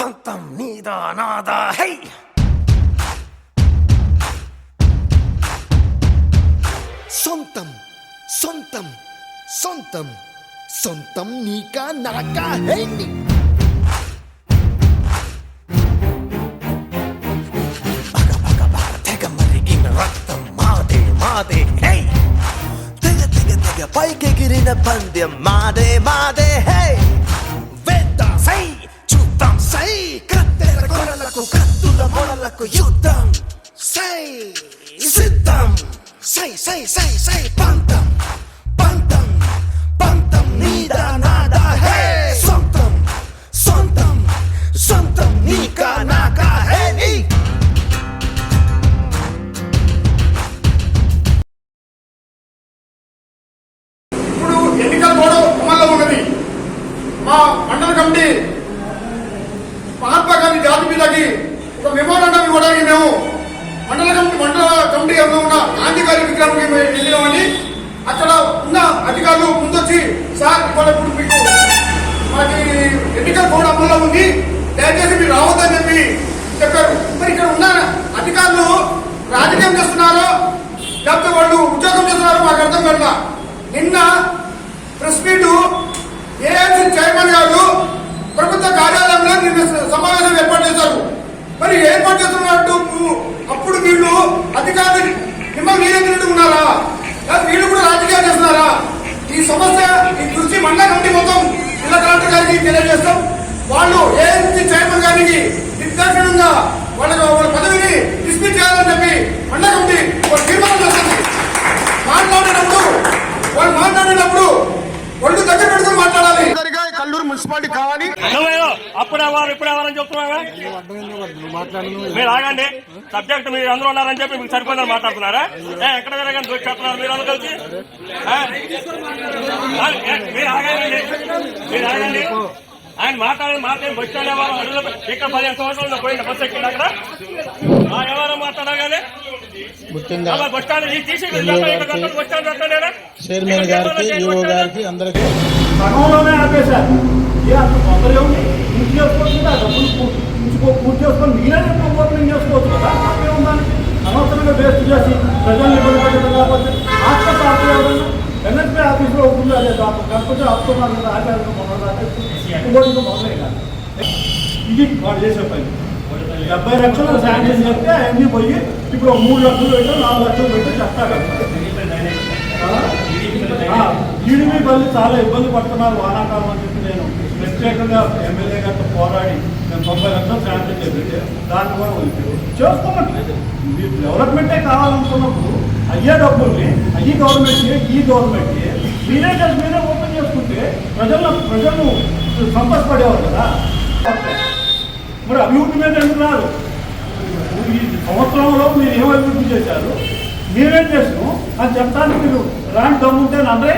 పంతం నీదా నాదా హై! సొంతం సొంతం సొంతం సొంతం నీకా నాకా హే! రక్తం మాదే మాదే హై! తెగ తెగ తెగ పైకెగిరిన పందెం మాదే మాదే హై! say, say, say, say, bang. లో ఉన్న విగ్రహానికి మేము వెళ్ళామని అక్కడ ఉన్న అధికారులు ముందొచ్చి సార్ ఇవాళ ఇప్పుడు మీకు మాకు ఎన్నికల కోడ్ అమల్లో ఉంది దయచేసి మీరు రావద్దని చెప్పి చెప్పారు. మరి ఇక్కడ ఉన్న అధికారులు రాజకీయం చేస్తున్నారో లేకపోతే వాళ్ళు ఉద్యోగం చేస్తున్నారో మాకు అర్థం కావట్లా. నిన్న ప్రెస్ మీట్ ఏఎన్సీ చైర్మన్ గారు ప్రభుత్వ కార్యాలయంలో నిన్న సమావేశం ఏర్పాటు చేశారు. మరి ఏర్పాటు చేస్తున్నట్టు అప్పుడు వీళ్ళు అధికారులు మిమ్మల్ని నియంత్రిస్తూ ఉన్నారా వీళ్ళు కూడా రాజకీయాలు చేస్తున్నారా? ఈ సమస్య ఈ దృష్టి మండల కమిటీ మొత్తం జిల్లా కలెక్టర్ గారికి తెలియజేస్తాం. వాళ్ళు ఏఎన్సీ చైర్మన్ గారికి నిర్దేశనంగా వాళ్ళ వాళ్ళ పదవిని డిస్మిస్ చేయాలని చెప్పి మండల కమిటీ మున్సిపాలిటీ కావాలి. అప్పుడు అవ్వాలి ఇప్పుడు అవ్వాలని చెప్తున్నావా? మీరు ఆగండి. సబ్జెక్ట్ మీరు అందరూ ఉన్నారని చెప్పి మీకు సరిపోయిందని మాట్లాడుతున్నారా? ఎక్కడ జరగని దూకి చెప్తున్నారు మీరు అందరూ కలిసి? మీరు ఆగండి. మీరు ఆగండి. ఆయన మాట్లాడని మాట్లాడి బస్ స్టాండ్ ఎవరు అడుగులో ఇక్కడ పదిహేను సంవత్సరాలు పోయింది బస్సు ఎక్కింది అక్కడ? ఆ, ఎవరో మాట్లాడగానే బస్ స్టాండ్ తీసి బస్ స్టాండ్ పెట్టండి చైర్మన్ గారికి ఈఓ గారికి అందరికీ. సగంలోనే ఆపేశారు. చేసి ప్రజల్ని ఇబ్బంది పెట్టడం కాకపోతే హాస్పిటల్ ఆఫీస్ ఎన్ఎస్పీ ఆఫీస్లో ఉంటుంది అదే కాకపోతే ఆపుతున్నారు కదా. ఆచార్య మొదలు మొదలే కాదు. ఇది వాడు చేసే పని. డెబ్బై లక్షలు శాంక్షన్ చెప్తే అవన్నీ పోయి ఇప్పుడు మూడు లక్షలు పెట్టో నాలుగు లక్షలు పెట్టో చెప్తాడు. ఈడిమి బల్లి చాలా ఇబ్బంది పడుతున్నారు వానాకాలం అని చెప్పి నేను ప్రత్యేకంగా ఎమ్మెల్యే గారితో పోరాడి నేను తొంభై లక్షలు శాంక్షన్ చేపించి దాన్ని కూడా వదిలిపెట్టారు చేసుకోమట్లేదు మీరు డెవలప్మెంటే కావాలనుకున్నప్పుడు అయ్యే డబ్బుల్ని అయ్యి గవర్నమెంట్ ఈ గవర్నమెంట్ మీరే కలిసి మీరే ఓపెన్ చేసుకుంటే ప్రజలను ప్రజలను సంతోషపడేవారు కదా. మరి అభివృద్ధి మీద అంటున్నారు ఈ సంవత్సరంలో మీరు ఏం అభివృద్ధి చేశారు? మీరేం చేసినాం? అని చెప్తాను మీరు రాని దమ్ముంటే అందరే